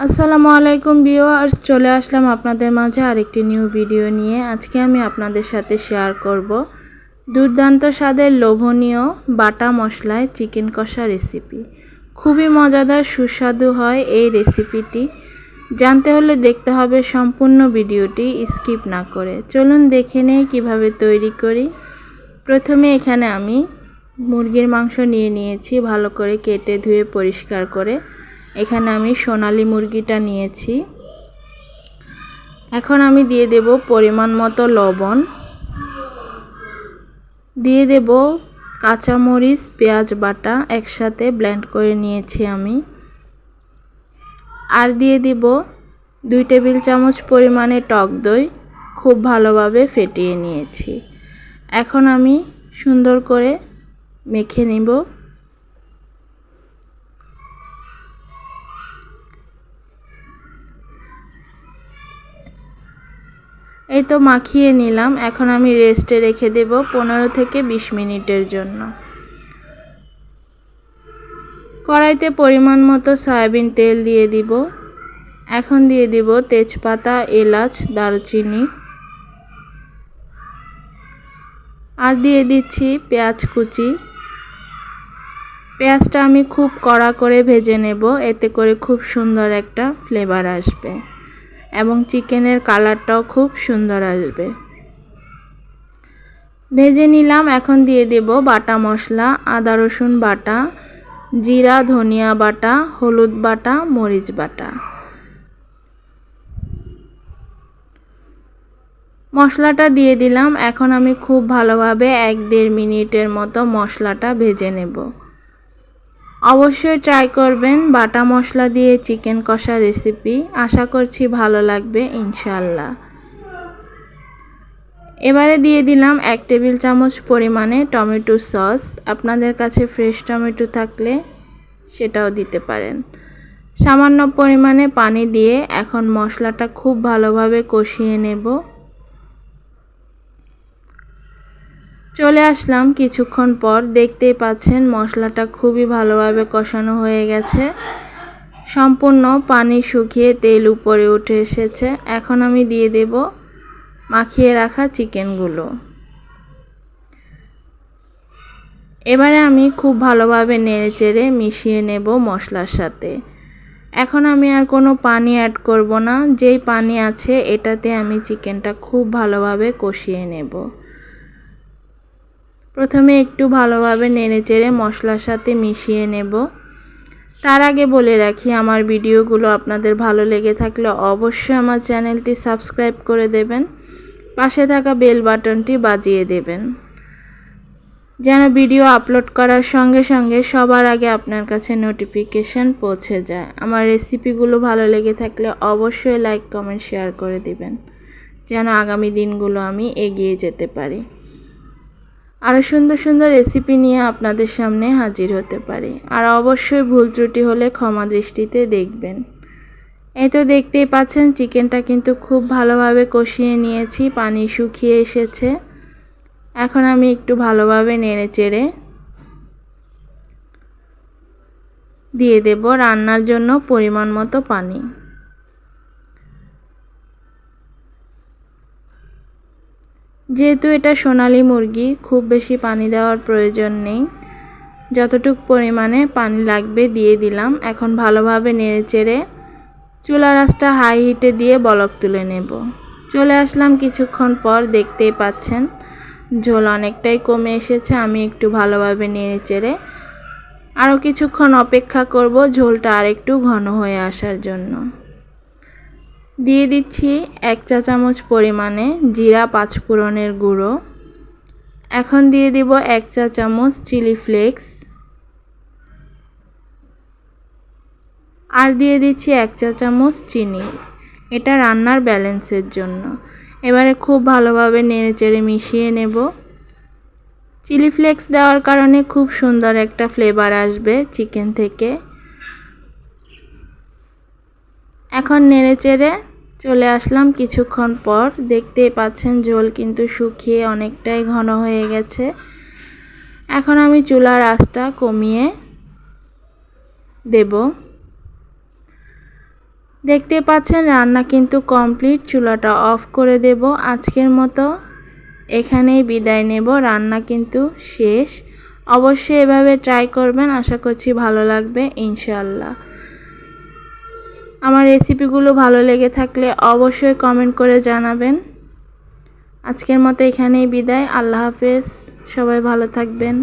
আসসালামু আলাইকুম ভিউয়ার্স, চলে আসলাম আপনাদের মাঝে আরেকটি নিউ ভিডিও নিয়ে। আজকে আমি আপনাদের সাথে শেয়ার করব দুর্দান্ত স্বাদের লোভনীয় বাটা মশলায় চিকেন কষা রেসিপি। খুবই মজাদার, সুস্বাদু হয় এই রেসিপিটি। জানতে হলে দেখতে হবে সম্পূর্ণ ভিডিওটি, স্কিপ না করে। চলুন দেখে নেই কীভাবে তৈরি করি। প্রথমে এখানে আমি মুরগির মাংস নিয়ে নিয়েছি, ভালো করে কেটে ধুয়ে পরিষ্কার করে। এখানে আমি সোনালি মুরগিটা নিয়েছি। এখন আমি দিয়ে দেব পরিমাণ মতো লবণ। দিয়ে দেব কাঁচামরিচ, পেঁয়াজ বাটা একসাথে ব্লেন্ড করে নিয়েছি আমি। আর দিয়ে দিব দুই টেবিল চামচ পরিমাণে টক দই, খুব ভালোভাবে ফেটিয়ে নিয়েছি। এখন আমি সুন্দর করে মেখে নিব। এই তো মাখিয়ে নিলাম। এখন আমি রেস্টে রেখে দেব পনেরো থেকে বিশ মিনিটের জন্য। কড়াইতে পরিমাণ মতো সয়াবিন তেল দিয়ে দিব। এখন দিয়ে দিব তেজপাতা, এলাচ, দারুচিনি। আর দিয়ে দিচ্ছি পেঁয়াজ কুচি। পেঁয়াজটা আমি খুব কড়া করে ভেজে নেব, এতে করে খুব সুন্দর একটা ফ্লেভার আসবে। এবং চিকেনের কালারটাও খুব সুন্দর আসবে। ভেজে নিলাম, এখন দিয়ে দেব বাটা মশলা, আদা রসুন বাটা, জিরা, ধনিয়া বাটা, হলুদ বাটা, মরিচ বাটা। মশলাটা দিয়ে দিলাম, এখন আমি খুব ভালোভাবে এক দেড় মিনিটের মতো মশলাটা ভেজে নেব। অবশ্যই ট্রাই করবেন বাটা মশলা দিয়ে চিকেন কষা রেসিপি আশা করছি ভালো লাগবে ইনশাল্লাহ এবারে দিয়ে দিলাম এক টেবিল চামচ পরিমাণে টমেটো সস। আপনাদের কাছে ফ্রেশ টমেটো থাকলে সেটাও দিতে পারেন। সামান্য পরিমাণে পানি দিয়ে এখন মশলাটা খুব ভালোভাবে কষিয়ে নেব। চলে আসলাম। কিছুক্ষণ পর দেখতেই পাচ্ছেন মশলাটা খুবই ভালোভাবে কষানো হয়ে গেছে। সম্পূর্ণ পানি শুকিয়ে তেল উপরে উঠে এসেছে। এখন আমি দিয়ে দেব মাখিয়ে রাখা চিকেনগুলো। এবারে আমি খুব ভালোভাবে নেড়ে চেড়ে মিশিয়ে নেব মশলার সাথে। এখন আমি আর কোনো পানি অ্যাড করব না। যেই পানি আছে এটাতে আমি চিকেনটা খুব ভালোভাবে কষিয়ে নেব। প্রথমে একটু ভালোভাবে নেড়েচেড়ে মশলার সাথে মিশিয়ে নেব। তার আগে বলে রাখি, আমার ভিডিওগুলো আপনাদের ভালো লেগে থাকলে অবশ্যই আমার চ্যানেলটি সাবস্ক্রাইব করে দেবেন, পাশে থাকা বেল বাটনটি বাজিয়ে দেবেন। যেন ভিডিও আপলোড করার সঙ্গে সঙ্গে সবার আগে আপনার কাছে নোটিফিকেশান পৌঁছে যায়। আমার রেসিপিগুলো ভালো লেগে থাকলে অবশ্যই লাইক, কমেন্ট, শেয়ার করে দিবেন, যেন আগামী দিনগুলো আমি এগিয়ে যেতে পারি। আরও সুন্দর সুন্দর রেসিপি নিয়ে আপনাদের সামনে হাজির হতে পারি। আর অবশ্যই ভুল ত্রুটি হলে ক্ষমা দৃষ্টিতে দেখবেন। এই তো দেখতেই পাচ্ছেন চিকেনটা কিন্তু খুব ভালোভাবে কষিয়ে নিয়েছি, পানি শুকিয়ে এসেছে। এখন আমি একটু ভালোভাবে নেড়ে চেড়ে দিয়ে দেব রান্নার জন্য পরিমাণ মতো পানি। যেহেতু এটা সোনালি মুরগি, খুব বেশি পানি দেওয়ার প্রয়োজন নেই। যতটুক পরিমাণে পানি লাগবে দিয়ে দিলাম। এখন ভালোভাবে নেড়ে চেড়ে চুলা রাসটা হাই হিটে দিয়ে বলক তুলে নেব। চলে আসলাম কিছুক্ষণ পর, দেখতেই পাচ্ছেন, ঝোল অনেকটাই কমে এসেছে। আমি একটু ভালোভাবে নেড়ে চেড়ে আরও কিছুক্ষণ অপেক্ষা করব ঝোলটা আরেকটু ঘন হয়ে আসার জন্য। দিয়ে দিচ্ছি এক চা চামচ পরিমাণে জিরা পাঁচফোড়নের গুঁড়ো। এখন দিয়ে দিব এক চা চামচ চিলি ফ্লেক্স। আর দিয়ে দিচ্ছি এক চা চামচ চিনি। এটা রান্নার ব্যালেন্সের জন্য। এবারে খুব ভালোভাবে নেড়ে চেড়ে মিশিয়ে নেব। চিলি ফ্লেক্স দেওয়ার কারণে খুব সুন্দর একটা ফ্লেভার আসবে চিকেন থেকে। এখন নেড়ে চেড়ে চলে আসলাম কিছুক্ষণ পর। দেখতেই পাচ্ছেন ঝোল কিন্তু শুকিয়ে অনেকটাই ঘন হয়ে গেছে। এখন আমি চুলার আঁচটা কমিয়ে দেব। দেখতে পাচ্ছেন রান্না কিন্তু কমপ্লিট। চুলাটা অফ করে দেব। আজকের মতো এখানেই বিদায় নেব। রান্না কিন্তু শেষ। অবশ্যই এভাবে ট্রাই করবেন। আশা করছি ভালো লাগবে। ইনশাল্লাহ আমার রেসিপিগুলো ভালো লেগে থাকলে অবশ্যই কমেন্ট করে জানাবেন। আজকের মতো এখানেই বিদায়। আল্লাহ হাফেজ। সবাই ভালো থাকবেন।